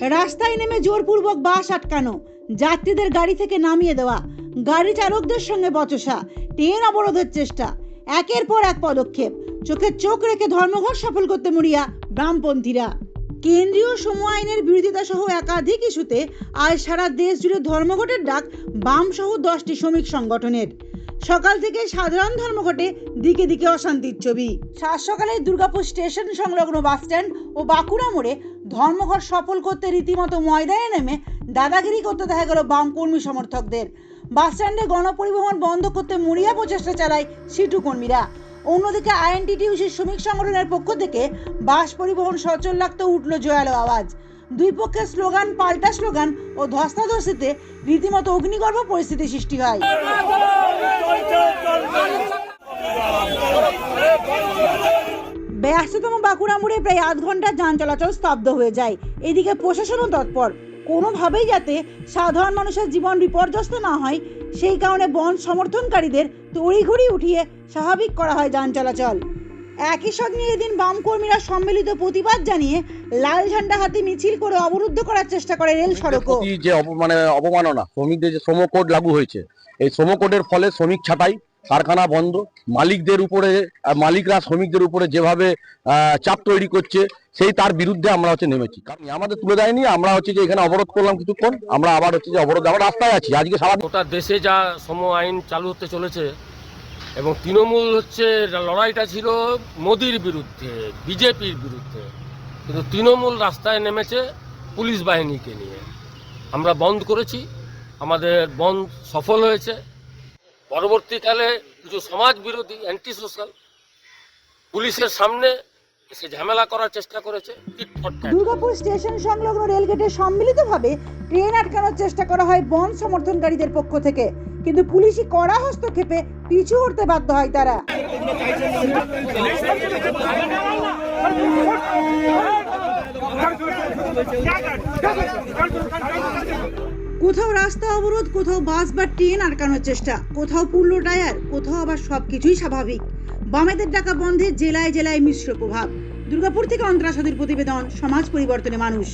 রাস্তায় নেমে জোরপূর্বক বাস আটকানো। যাত্রীদের গাড়ি থেকে নামিয়ে দেওয়া। গাড়ি চালকদের সঙ্গে বচসা। ট্রেন অবরোধের চেষ্টা। একের পর এক পদক্ষেপ। চোখে চোখ রেখে ধর্মঘট সফল করতে মরিয়া বামপন্থীরা। কেন্দ্রীয় সম আইনের বিরোধিতা সহ একাধিক ইস্যুতে আজ সারা দেশ জুড়ে ধর্মঘটের ডাক বাম সহ দশটি শ্রমিক সংগঠনের। সকাল থেকে সাধারণ ধর্মঘটে দিকে দিকে অশান্তির ছবি। সাত সকালে দুর্গাপুর স্টেশন সংলগ্ন বাসস্ট্যান্ড ও বাঁকুড়া মোড়ে ধর্মঘট সফল করতে রীতিমতো ময়দানে নেমে দাদাগিরি করতে দেখা গেল বাম কর্মী সমর্থকদের। বাসস্ট্যান্ডে গণপরিবহন বন্ধ করতে মরিয়া প্রচেষ্টা চালায় সিটু কর্মীরা। অন্যদিকে আইএনটিটিউসির শ্রমিক সংগঠনের পক্ষ থেকে বাস পরিবহন সচল রাখতে উঠল জোয়ালো আওয়াজ। দুই পক্ষের স্লোগান পাল্টা স্লোগান ও ধস্তাধস্তিতে রীতিমতো অগ্নিগর্ভ পরিস্থিতি সৃষ্টি হয়। বাঁকুড়া মোড়ে প্রায় আধ ঘণ্টা যান চলাচল স্তব্ধ হয়ে যায়। এদিকে প্রশাসনও তৎপর। কোনোভাবেই যাতে সাধারণ মানুষের জীবন বিপর্যস্ত না হয় সেই কারণে বন সমর্থনকারীদের তড়িঘড়ি উঠিয়ে স্বাভাবিক করা হয় যান চলাচল। একই সঙ্গে এদিন বাম কর্মীরা সম্মিলিত প্রতিবাদ জানিয়ে লাল ঝান্ডা হাতে মিছিল করে অবরুদ্ধ করার চেষ্টা করে রেল সড়ক যে মানে অবমাননা শ্রমিকদের যে শ্রম কোড লাগু হয়েছে এই শ্রম কোডের ফলে শ্রমিক ছাঁটাই কারখানা বন্ধ। মালিকদের উপরে মালিকরা শ্রমিকদের উপরে যেভাবে চাপ তৈরি করছে, সেই তার বিরুদ্ধে আমরা হচ্ছে নেমেছি। কারণ আমাদের তুলে দেয়নি, আমরা হচ্ছে যে এখানে অবরোধ করলাম কিছুক্ষণ, আমরা আবার হচ্ছে যে অবরোধ, আমরা রাস্তায় আছি। আজকে সারা গোটা দেশে যা সম আইন চালু হতে চলেছে, এবং তৃণমূল হচ্ছে, লড়াইটা ছিল মোদির বিরুদ্ধে, বিজেপির বিরুদ্ধে। কিন্তু তৃণমূল রাস্তায় নেমেছে পুলিশ বাহিনীকে নিয়ে। আমরা বন্ধ করেছি, আমাদের বন্ধ সফল হয়েছে। পরবর্তীকালে কিছু সমাজ বিরোধী অ্যান্টি সোশ্যাল পুলিশের সামনে এসে ঝামেলা করার চেষ্টা করেছে। দুর্গাপুর স্টেশন সংলগ্ন রেলগেটে সম্মিলিতভাবে ট্রেন আটকানোর চেষ্টা করা হয় বন সমর্থনকারীদের পক্ষ থেকে কিন্তু পুলিশি কড়া হস্তক্ষেপে পিছু হটতে বাধ্য হয় তারা কোথাও রাস্তা অবরোধ, কোথাও বাস বা ট্রেন আটকানোর চেষ্টা, কোথাও পুরলো টায়ার, কোথাও আবার সব কিছুই স্বাভাবিক। বামেদের ডাকা বন্ধে জেলায় জেলায় মিশ্র প্রভাব। দুর্গাপুর থেকে অন্তরাসাদের প্রতিবেদন, সমাজ পরিবর্তনে মানুষ।